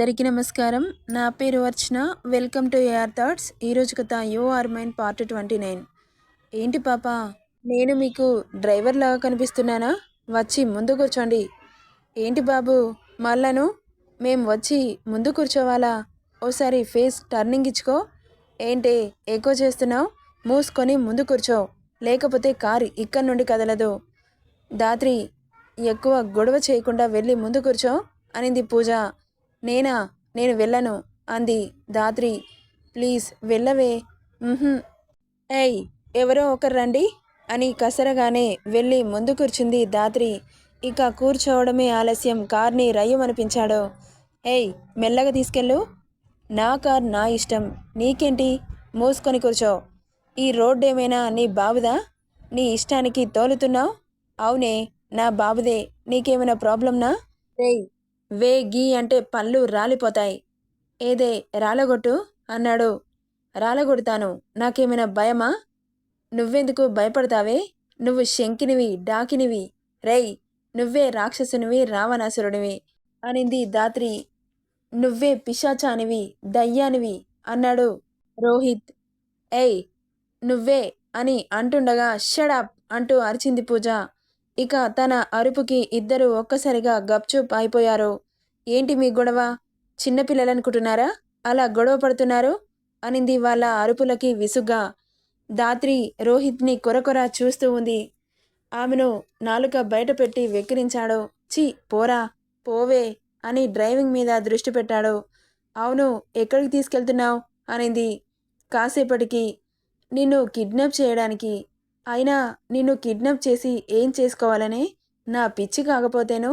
అందరికీ నమస్కారం. నా పేరు Archana. Welcome to A R thoughts ఈరోజు కథ you are mine part twenty nine. ఏంటి పాప? నేను మీకు డ్రైవర్ లాగా కనిపిస్తున్నానా? వచ్చి ముందు కూర్చోండి. ఏంటి బాబు? మళ్ళను మేము వచ్చి ముందు కూర్చోవాలా? ఓసారి ఫేస్ టర్నింగ్ ఇచ్చుకో. ఏంటి ఎక్కువ చేస్తున్నావు? మూసుకొని ముందు కూర్చో. లేకపోతే కారు ఇక్కడి నుండి కదలదు. దాత్రి ఎక్కువ గొడవ చేయకుండా వెళ్ళి ముందు కూర్చో అనింది పూజ. నేనా? నేను వెళ్ళను అంది దాత్రి ప్లీజ్ వెళ్ళవే. ఏయ్ ఎవరో ఒకరు రండి అని కసరగానే వెళ్ళి ముందు కూర్చుంది దాత్రి ఇక కూర్చోవడమే ఆలస్యం కార్ని రయ్యమనిపించాడు ఏయ్ మెల్లగా తీసుకెళ్ళు. నా కార్ నా ఇష్టం. నీకేంటి? మూసుకొని కూర్చో. ఈ రోడ్డు ఏమైనా నీ బాబుదా? నీ ఇష్టానికి తోలుతున్నావు? అవునే నా బాబుదే. నీకేమైనా ప్రాబ్లంనా రేయ్ వే గీ అంటే పళ్ళు రాలిపోతాయి. ఏదే రాలగొట్టు? అన్నాడు. రాలగొడతాను. నాకేమైనా భయమా? నువ్వెందుకు భయపడతావే? నువ్వు శంకినివి డాకినివి. రేయ్ నువ్వే రాక్షసునివి రావణాసురుడివి అనింది దాత్రి నువ్వే పిశాచానివి దయ్యానివి అన్నాడు రోహిత్. ఏయ్ నువ్వే అని అంటుండగా షడప్ అంటూ అరిచింది పూజ. ఇక తన అరుపుకి ఇద్దరు ఒక్కసారిగా గప్చుప్ అయిపోయారు. ఏంటి మీ గొడవ? చిన్నపిల్లలనుకుంటున్నారా? అలా గొడవ పడుతున్నారు? అనింది వాళ్ళ అరుపులకి విసుగ్గా. దాత్రి రోహిత్ని కొరకొర చూస్తూ ఉంది. ఆమెను నాలుక బయటపెట్టి వెక్కిరించాడు. చి పోరా పోవే అని డ్రైవింగ్ మీద దృష్టి పెట్టాడు. అవును ఎక్కడికి తీసుకెళ్తున్నావు? అనింది. కాసేపటికి నిన్ను కిడ్నాప్ చేయడానికి అయినా నిన్ను కిడ్నాప్ చేసి ఏం చేసుకోవాలనే? నా పిచ్చి కాకపోతేను?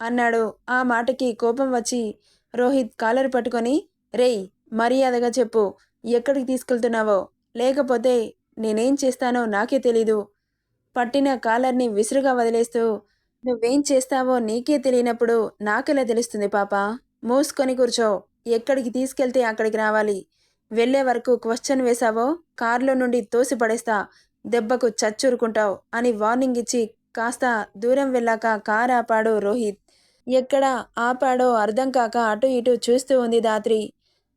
అన్నాడు. ఆ మాటకి కోపం వచ్చి రోహిత్ కాలర్ పట్టుకొని రేయ్ మర్యాదగా చెప్పు. ఎక్కడికి తీసుకెళ్తున్నావో? లేకపోతే నేనేం చేస్తానో నాకే తెలీదు. పట్టిన కాలర్ని విసురుగా వదిలేస్తూ నువ్వేం చేస్తావో నీకే తెలియనప్పుడు నాకెలా తెలుస్తుంది పాప? మూసుకొని కూర్చో. ఎక్కడికి తీసుకెళ్తే అక్కడికి రావాలి? వెళ్ళే వరకు క్వశ్చన్ వేశావో? కారులో నుండి తోసి పడేస్తా దెబ్బకు చచ్చురుకుంటావు అని వార్నింగ్ ఇచ్చి కాస్త దూరం వెళ్ళాక కార్ ఆపాడు రోహిత్. ఎక్కడ ఆపాడో అర్థం కాక అటు ఇటు చూస్తూ ఉంది దాత్రి.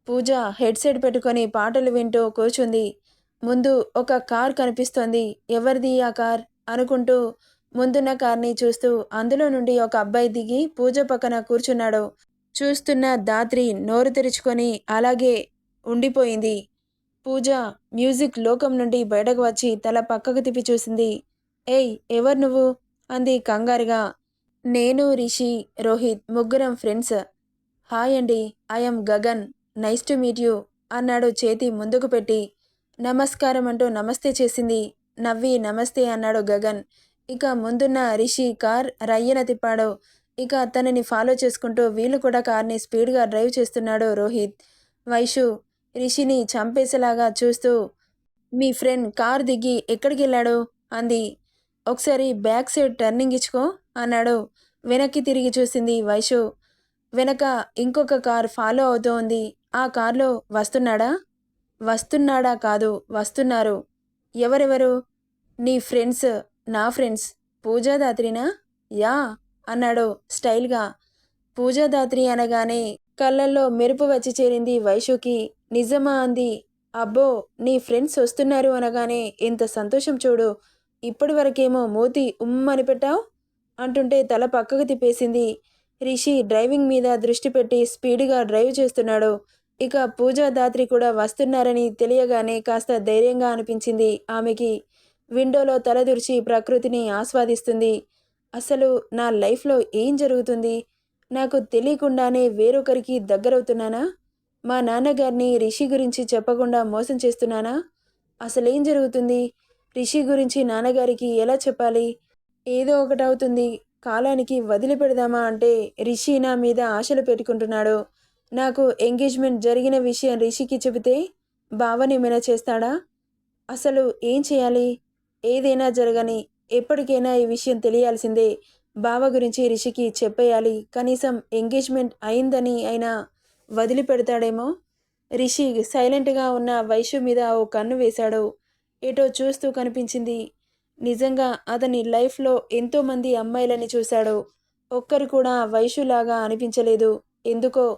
పూజ హెడ్సెట్ పెట్టుకొని పాటలు వింటూ కూర్చుంది. ముందు ఒక కార్ కనిపిస్తోంది. ఎవరిది ఆ కార్? అనుకుంటూ ముందున్న కార్ని చూస్తూ అందులో నుండి ఒక అబ్బాయి దిగి పూజ పక్కన కూర్చున్నాడు. చూస్తున్న దాత్రి నోరు తెరుచుకొని అలాగే ఉండిపోయింది. పూజ మ్యూజిక్ లోకం నుండి బయటకు వచ్చి తల పక్కకు తిప్పి చూసింది. ఏయ్ ఎవరు నువ్వు? అంది కంగారుగా. నేను రిషి రోహిత్ ముగ్గురం ఫ్రెండ్స్. హాయ్ అండి I'm Gagan. Nice to meet you అన్నాడు చేతి ముందుకు పెట్టి. నమస్కారం అంటూ నమస్తే చేసింది. నవ్వి నమస్తే అన్నాడు గగన్. ఇక ముందున్న రిషి కార్ రయ్యన తిప్పాడు. ఇక తనని ఫాలో చేసుకుంటూ వీళ్ళు కూడా కార్ని స్పీడ్గా డ్రైవ్ చేస్తున్నాడు రోహిత్. వైషు రిషిని చంపేసేలాగా చూస్తూ మీ ఫ్రెండ్ కార్ దిగి ఎక్కడికి వెళ్ళాడు అంది. ఒకసారి బ్యాక్ సైడ్ టర్నింగ్ ఇచ్చుకో అన్నాడు. వెనక్కి తిరిగి చూసింది వైషు. వెనక ఇంకొక కార్ ఫాలో అవుతూ ఉంది ఆ కార్లో వస్తున్నాడా? వస్తున్నాడా కాదు వస్తున్నారు. ఎవరెవరు? నీ ఫ్రెండ్స్ నా ఫ్రెండ్స్. పూజాదాత్రినా? యా అన్నాడు స్టైల్గా. పూజాదాత్రి అనగానే కళ్ళల్లో మెరుపు వచ్చి చేరింది వైషుకి. నిజమా అంది. అబ్బో నీ ఫ్రెండ్స్ వస్తున్నారు అనగానే ఎంత సంతోషం చూడు. ఇప్పటి వరకేమో మూతి ఉమ్మని పెట్టావు? అంటుంటే తల పక్కకు తిప్పేసింది. రిషి డ్రైవింగ్ మీద దృష్టి పెట్టి స్పీడ్గా డ్రైవ్ చేస్తున్నాడు. ఇక పూజా దాత్రి కూడా వస్తున్నారని తెలియగానే కాస్త ధైర్యంగా అనిపించింది ఆమెకి. విండోలో తలదూర్చి ప్రకృతిని ఆస్వాదిస్తుంది. అసలు నా లైఫ్లో ఏం జరుగుతుంది? నాకు తెలియకుండానే వేరొకరికి దగ్గరవుతున్నానా? మా నాన్నగారిని రిషి గురించి చెప్పకుండా మోసం చేస్తున్నానా? అసలేం జరుగుతుంది? రిషి గురించి నాన్నగారికి ఎలా చెప్పాలి? ఏదో ఒకటి అవుతుంది. కాలానికి వదిలిపెడదామా అంటే రిషి నా మీద ఆశలు పెట్టుకుంటున్నాడు. నాకు ఎంగేజ్మెంట్ జరిగిన విషయం రిషికి చెబితే భావనేమైనా చేస్తాడా? అసలు ఏం చేయాలి? ఏదైనా జరగని ఎప్పటికైనా ఈ విషయం తెలియాల్సిందే. బావ గురించి రిషికి చెప్పేయాలి. కనీసం ఎంగేజ్మెంట్ అయిందని అయినా వదిలిపెడతాడేమో? రిషి సైలెంట్గా ఉన్న వైశ్యు మీద ఓ కన్ను వేశాడు. ఏటో చూస్తూ కనిపించింది. నిజంగా అతని లైఫ్లో ఎంతోమంది అమ్మాయిలని చూశాడు. ఒక్కరు కూడా వైశ్యులాగా అనిపించలేదు. ఎందుకో?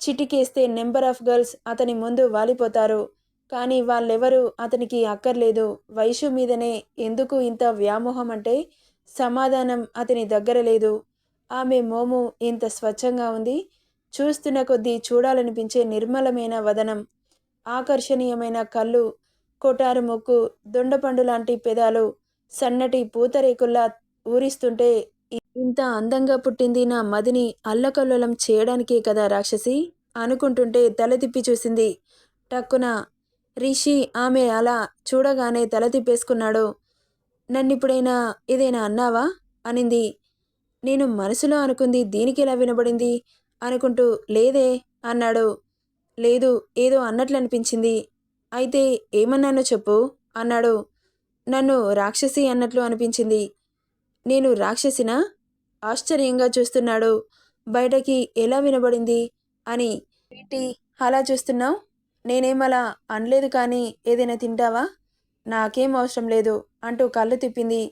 చిటికేస్తే నెంబర్ ఆఫ్ గర్ల్స్ అతని ముందు వాలిపోతారు. కానీ వాళ్ళెవరూ అతనికి అక్కర్లేదు. వైశ్యు మీదనే ఎందుకు ఇంత వ్యామోహం అంటే సమాధానం అతని దగ్గర లేదు. ఆమె మోము ఇంత స్వచ్ఛంగా ఉంది? చూస్తున్న కొద్దీ చూడాలనిపించే నిర్మలమైన వదనం ఆకర్షణీయమైన కళ్ళు కొటారు మొక్కు దొండపండు లాంటి పెదాలు సన్నటి పూతరేకుల్లా ఊరిస్తుంటే ఇంత అందంగా పుట్టింది నా మదిని అల్లకల్లోలం చేయడానికే కదా రాక్షసి? అనుకుంటుంటే తల తిప్పి చూసింది. టక్కున రిషి ఆమె అలా చూడగానే తల తిప్పేసుకున్నాడు నన్నిప్పుడైనా ఏదైనా అన్నావా? అనింది. నేను మనసులో అనుకుంది దీనికి ఎలా వినబడింది? అనుకుంటూ లేదే అన్నాడు. లేదు ఏదో అన్నట్లు అనిపించింది అయితే ఏమన్నానో చెప్పు అన్నాడు. నన్ను రాక్షసి అన్నట్లు అనిపించింది. నేను రాక్షసినా? ఆశ్చర్యంగా చూస్తున్నాడు. బయటకి ఎలా వినబడింది? అని. ఏంటి? అలా చూస్తున్నావు? నేనేమలా అనలేదు కానీ ఏదైనా తింటావా? నాకేం అవసరం లేదు అంటూ కళ్ళు తిప్పింది.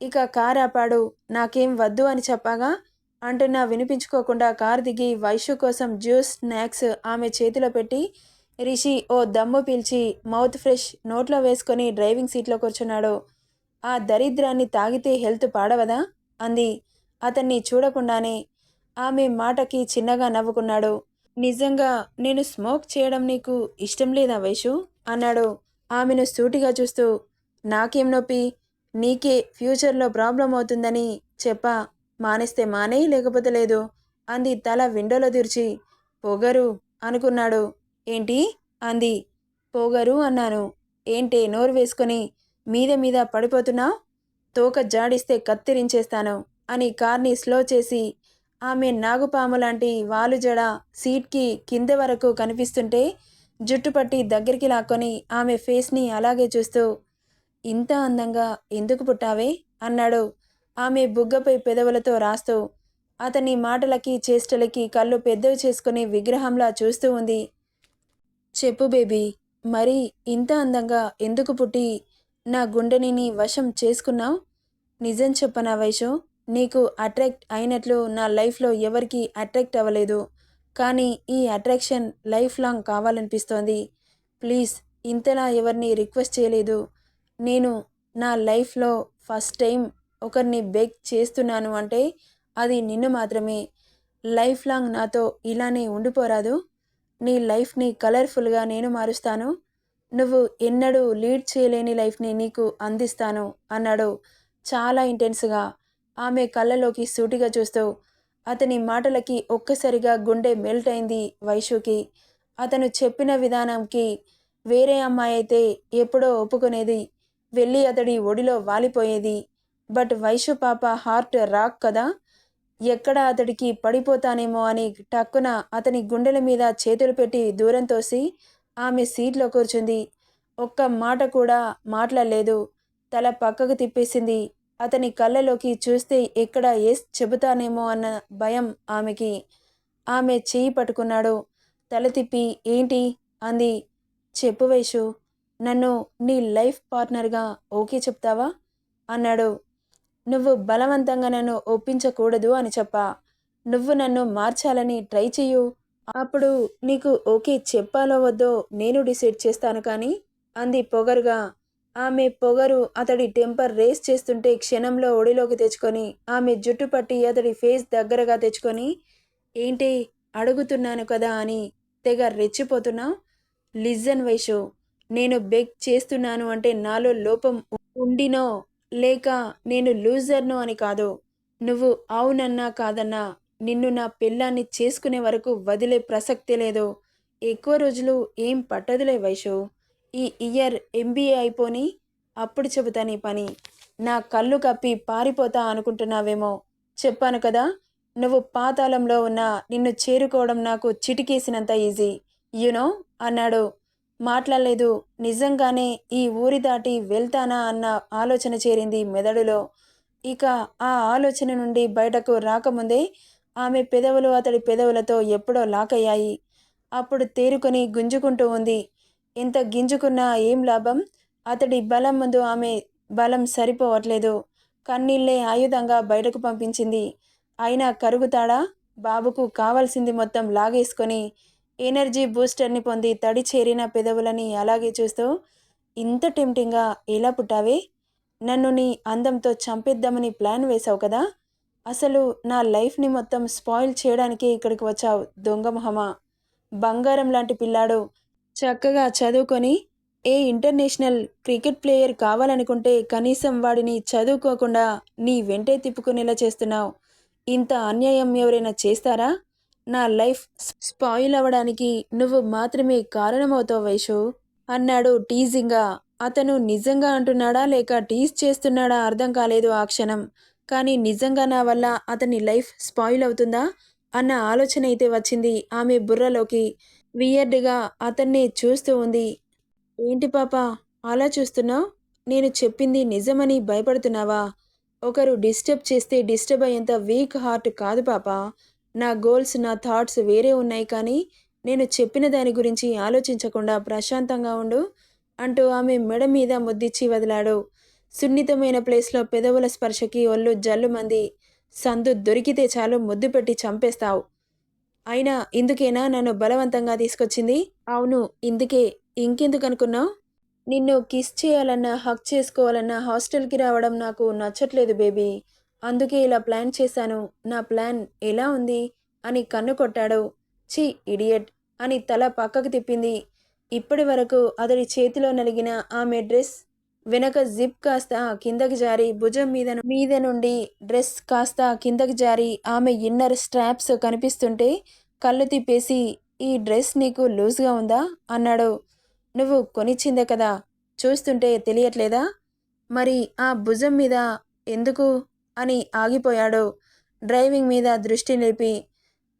ఇక కార్ ఆపాడు నాకేం వద్దు అని చెప్పాగా అంటున్నా వినిపించుకోకుండా కార్ దిగి వైషు కోసం జ్యూస్ స్నాక్స్ ఆమె చేతిలో పెట్టి రిషి ఓ దమ్ము పీల్చి మౌత్ ఫ్రెష్ నోట్లో వేసుకొని డ్రైవింగ్ సీట్లో కూర్చున్నాడు. ఆ దరిద్రాన్ని తాగితే హెల్త్ పాడవదా? అంది. అతన్ని చూడకుండానే ఆమె మాటకి చిన్నగా నవ్వుకున్నాడు. నిజంగా నేను స్మోక్ చేయడం నీకు ఇష్టం లేదా వైషు? అన్నాడు. ఆమెను సూటిగా చూస్తూ నాకేం నొప్పి? నీకే ఫ్యూచర్లో ప్రాబ్లం అవుతుందని చెప్పా. మానేస్తే మానేయి లేకపోతే లేదు అంది తల విండోలో తెరిచి. పొగరు అనుకున్నాడు. ఏంటి? అంది. పొగరు అన్నాను. ఏంటే నోరు వేసుకొని మీద మీద పడిపోతున్నావు తోక జాడిస్తే కత్తిరించేస్తాను అని కార్ని స్లో చేసి ఆమె నాగుపాము లాంటి వాలు జడ సీట్కి కింద వరకు కనిపిస్తుంటే జుట్టుపట్టి దగ్గరికి లాక్కొని ఆమె ఫేస్ని అలాగే చూస్తూ ఇంత అందంగా ఎందుకు పుట్టావే? అన్నాడు. ఆమె బుగ్గపై పెదవులతో రాస్తూ అతని మాటలకి చేష్టలకి కళ్ళు పెద్దవి చేసుకుని విగ్రహంలా చూస్తూ ఉంది. చెప్పు బేబీ మరి ఇంత అందంగా ఎందుకు పుట్టి నా గుండెనిని వశం చేసుకున్నావు? నిజం చెప్పనా వైషు? నీకు అట్రాక్ట్ అయినట్లు నా లైఫ్లో ఎవరికీ అట్రాక్ట్ అవ్వలేదు కానీ ఈ అట్రాక్షన్ లైఫ్ లాంగ్ కావాలనిపిస్తోంది. ప్లీజ్ ఇంతలా ఎవరిని రిక్వెస్ట్ చేయలేదు. నేను నా లైఫ్లో ఫస్ట్ టైం ఒకరిని బేక్ చేస్తున్నాను అంటే అది నిన్ను మాత్రమే. లైఫ్ లాంగ్ నాతో ఇలానే ఉండిపోరాదు. నీ లైఫ్ని కలర్ఫుల్గా నేను మారుస్తాను. నువ్వు ఎన్నడూ లీడ్ చేయలేని లైఫ్ని నీకు అందిస్తాను అన్నాడు. చాలా ఇంటెన్స్గా ఆమె కళ్ళలోకి సూటిగా చూస్తూ అతని మాటలకి ఒక్కసారిగా గుండె మెల్ట్ అయింది వైషుకి అతను చెప్పిన విధానంకి వేరే అమ్మాయి అయితే ఎప్పుడో ఒప్పుకునేది. వెళ్ళి అతడి ఒడిలో వాలిపోయేది. బట్ వైషు పాప హార్ట్ రాక్ కదా? ఎక్కడ అతడికి పడిపోతానేమో అని టక్కున అతని గుండెల మీద చేతులు పెట్టి దూరం తోసి ఆమె సీట్లో కూర్చుంది. ఒక్క మాట కూడా మాట్లాడలేదు. తల పక్కకు తిప్పేసింది. అతని కళ్ళలోకి చూస్తే ఎక్కడ ఏస్ చెబుతానేమో అన్న భయం ఆమెకి. ఆమె చేయి పట్టుకున్నాడు. తల తిప్పి ఏంటి? అంది. చెప్పు వైషు నన్ను నీ లైఫ్ పార్ట్నర్గా ఓకే చెప్తావా? అన్నాడు. నువ్వు బలవంతంగా నన్ను ఒప్పించకూడదు అని చెప్పా. నువ్వు నన్ను మార్చాలని ట్రై చెయ్యు. అప్పుడు నీకు ఓకే చెప్పాలో వద్దో నేను డిసైడ్ చేస్తాను కానీ? అంది పొగరుగా. ఆమె పొగరు అతడి టెంపర్ రేస్ చేస్తుంటే క్షణంలో ఒడిలోకి తెచ్చుకొని ఆమె జుట్టు పట్టి అతడి ఫేస్ దగ్గరగా తెచ్చుకొని ఏంటి అడుగుతున్నాను కదా అని తెగ రెచ్చిపోతున్నావు లిజన్ వైషు నేను బెగ్ చేస్తున్నాను అంటే నాలో లోపం ఉండినో? లేక నేను లూజర్ను అని కాదు నువ్వు అవునన్నా కాదన్నా నిన్ను నా పిల్లాన్ని చేసుకునే వరకు వదిలే ప్రసక్తి లేదు. ఎక్కువ రోజులు ఏం పట్టదులే వైషు. ఈ ఇయర్ ఎంబీఏ అయిపోని అప్పుడు చెబుతా నీ పని. నా కళ్ళు కప్పి పారిపోతా అనుకుంటున్నావేమో. చెప్పాను కదా నువ్వు పాతాళంలో ఉన్న నిన్ను చేరుకోవడం నాకు చిటికేసినంత ఈజీ. యునో అన్నాడు మాట్లాడలేదు. నిజంగానే ఈ ఊరి దాటి వెళ్తానా అన్న ఆలోచన చేరింది మెదడులో. ఇక ఆ ఆలోచన నుండి బయటకు రాకముందే ఆమె పెదవులు అతడి పెదవులతో ఎప్పుడో లాకయ్యాయి. అప్పుడు తేరుకొని గుంజుకుంటూ ఉంది. ఎంత గింజుకున్నా ఏం లాభం? అతడి బలం ముందు ఆమె బలం సరిపోవట్లేదు. కన్నీళ్ళే ఆయుధంగా బయటకు పంపించింది. అయినా కరుగుతాడా? బాబుకు కావాల్సింది మొత్తం లాగేసుకొని ఎనర్జీ బూస్టర్ని పొంది తడి చేరిన పెదవులని అలాగే చూస్తూ ఇంత టెంప్టింగ్గా ఎలా పుట్టావే? నన్ను నీ అందంతో చంపేద్దామని ప్లాన్ వేశావు కదా? అసలు నా లైఫ్ని మొత్తం స్పాయిల్ చేయడానికే ఇక్కడికి వచ్చావు దొంగ మొహమా? బంగారం లాంటి పిల్లాడు. చక్కగా చదువుకొని ఏ ఇంటర్నేషనల్ క్రికెట్ ప్లేయర్ కావాలనుకుంటే కనీసం వాడిని చదువుకోకుండా నీ వెంటే తిప్పుకునేలా చేస్తున్నావు. ఇంత అన్యాయం ఎవరైనా చేస్తారా? నా లైఫ్ స్పాయిల్ అవ్వడానికి నువ్వు మాత్రమే కారణమవుతావు వైషు అన్నాడు టీజింగ్గా అతను నిజంగా అంటున్నాడా లేక టీజ్ చేస్తున్నాడా అర్థం కాలేదు ఆ క్షణం. కానీ నిజంగా నా వల్ల అతని లైఫ్ స్పాయిల్ అవుతుందా? అన్న ఆలోచన అయితే వచ్చింది ఆమె బుర్రలోకి. వియర్డ్గా అతన్ని చూస్తూ ఉంది. ఏంటి పాప అలా చూస్తున్నావు? నేను చెప్పింది నిజమని భయపడుతున్నావా? ఒకరు డిస్టర్బ్ చేస్తే డిస్టర్బ్ అయ్యేంత వీక్ హార్ట్ కాదు పాప. నా గోల్స్ నా థాట్స్ వేరే ఉన్నాయి కానీ నేను చెప్పిన దాని గురించి ఆలోచించకుండా ప్రశాంతంగా ఉండు అంటూ ఆమె మెడ మీద ముద్దిచ్చి వదిలాడు. సున్నితమైన ప్లేస్లో పెదవుల స్పర్శకి ఒళ్ళు జల్లుమంది సందు దొరికితే చాలు ముద్దు పెట్టి చంపేస్తావు. అయినా ఇందుకేనా నన్ను బలవంతంగా తీసుకొచ్చింది? అవును ఇందుకే. ఇంకెందుకు అనుకున్నావు నిన్ను కిస్ చేయాలన్నా హక్ చేసుకోవాలన్నా హాస్టల్కి రావడం నాకు నచ్చట్లేదు బేబీ. అందుకే ఇలా ప్లాన్ చేశాను. నా ప్లాన్ ఎలా ఉంది? అని కన్ను కొట్టాడు. ఛీ ఇడియట్ అని తల పక్కకు తిప్పింది. ఇప్పటి వరకు అతడి చేతిలో నలిగిన ఆమె డ్రెస్ వెనక జిప్ కాస్త కిందకి జారి భుజం మీద మీద నుండి డ్రెస్ కాస్త కిందకి జారి ఆమె ఇన్నర్ స్ట్రాప్స్ కనిపిస్తుంటే కళ్ళు తిప్పేసి ఈ డ్రెస్ నీకు లూజ్గా ఉందా? అన్నాడు. నువ్వు కొనిచ్చిందే కదా? చూస్తుంటే తెలియట్లేదా? మరి ఆ భుజం మీద ఎందుకు అని ఆగిపోయాడు. డ్రైవింగ్ మీద దృష్టి నిలిపి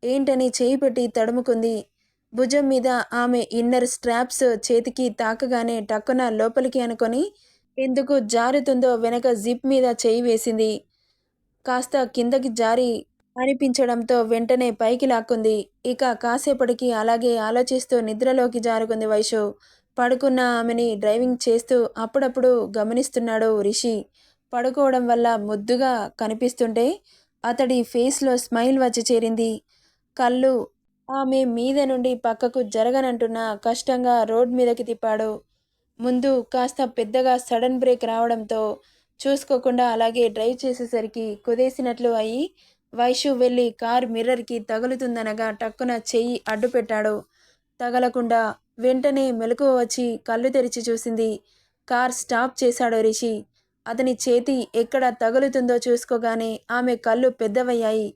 ఏంటని చేయి పెట్టి తడుముకుంది. భుజం మీద ఆమె ఇన్నర్ స్ట్రాప్స్ చేతికి తాకగానే టక్కున లోపలికి అనుకొని ఎందుకు జారుతుందో వెనక జిప్ మీద చేయి వేసింది. కాస్త కిందకి జారి అనిపించడంతో వెంటనే పైకి లాక్కుంది. ఇక కాసేపటికి అలాగే ఆలోచిస్తూ నిద్రలోకి జారుకుంది వైషు. పడుకున్న ఆమెని డ్రైవింగ్ చేస్తూ అప్పుడప్పుడు గమనిస్తున్నాడు రిషి. పడుకోవడం వల్ల ముద్దుగా కనిపిస్తుంటే అతడి ఫేస్లో స్మైల్ వచ్చి చేరింది. కళ్ళు ఆమె మీద నుండి పక్కకు జరగనంటున్న కష్టంగా రోడ్ మీదకి తిప్పాడు. ముందు కాస్త పెద్దగా సడన్ బ్రేక్ రావడంతో చూసుకోకుండా అలాగే డ్రైవ్ చేసేసరికి కుదేసినట్లు అయి వైషు వెళ్ళి కార్ మిర్రర్కి తగులుతుందనగా టక్కున చెయ్యి అడ్డుపెట్టాడు. తగలకుండా వెంటనే మెలకువ వచ్చి కళ్ళు తెరిచి చూసింది. కార్ స్టాప్ చేశాడు రిషి. అతని చేతి ఎక్కడ తగులుతుందో చూసుకోగానే ఆమె కళ్ళు పెద్దవయ్యాయి.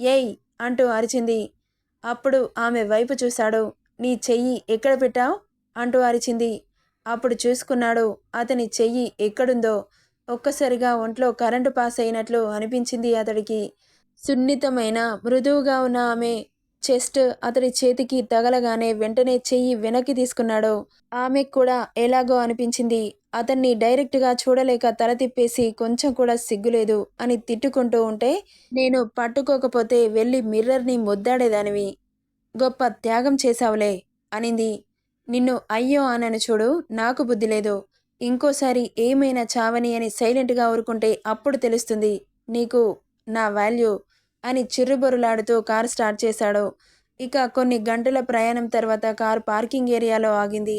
ఏయ్! అంటూ అరిచింది. అప్పుడు ఆమె వైపు చూశాడు. నీ చెయ్యి ఎక్కడ పెట్టావు? అంటూ అరిచింది. అప్పుడు చూసుకున్నాడు అతని చెయ్యి ఎక్కడుందో. ఒక్కసారిగా ఒంట్లో కరెంటు పాస్ అయినట్లు అనిపించింది అతడికి. సున్నితమైన మృదువుగా ఉన్న ఆమె చెస్ట్ అతడి చేతికి తగలగానే వెంటనే చెయ్యి వెనక్కి తీసుకున్నాడు. ఆమెకు కూడా ఎలాగో అనిపించింది. అతన్ని డైరెక్ట్గా చూడలేక తల తిప్పేసి కొంచెం కూడా సిగ్గులేదు అని తిట్టుకుంటూ ఉంటే నేను పట్టుకోకపోతే వెళ్ళి మిర్రర్ని ముద్దాడేదానివి. గొప్ప త్యాగం చేశావులే అనింది. నిన్ను అయ్యో అనను చూడు నాకు బుద్ధి లేదు. ఇంకోసారి ఏమైనా చావని అని సైలెంట్గా ఊరుకుంటే అప్పుడు తెలుస్తుంది నీకు నా వాల్యూ అని చిర్రుబొరులాడుతూ కారు స్టార్ట్ చేశాడు. ఇక కొన్ని గంటల ప్రయాణం తర్వాత కారు పార్కింగ్ ఏరియాలో ఆగింది.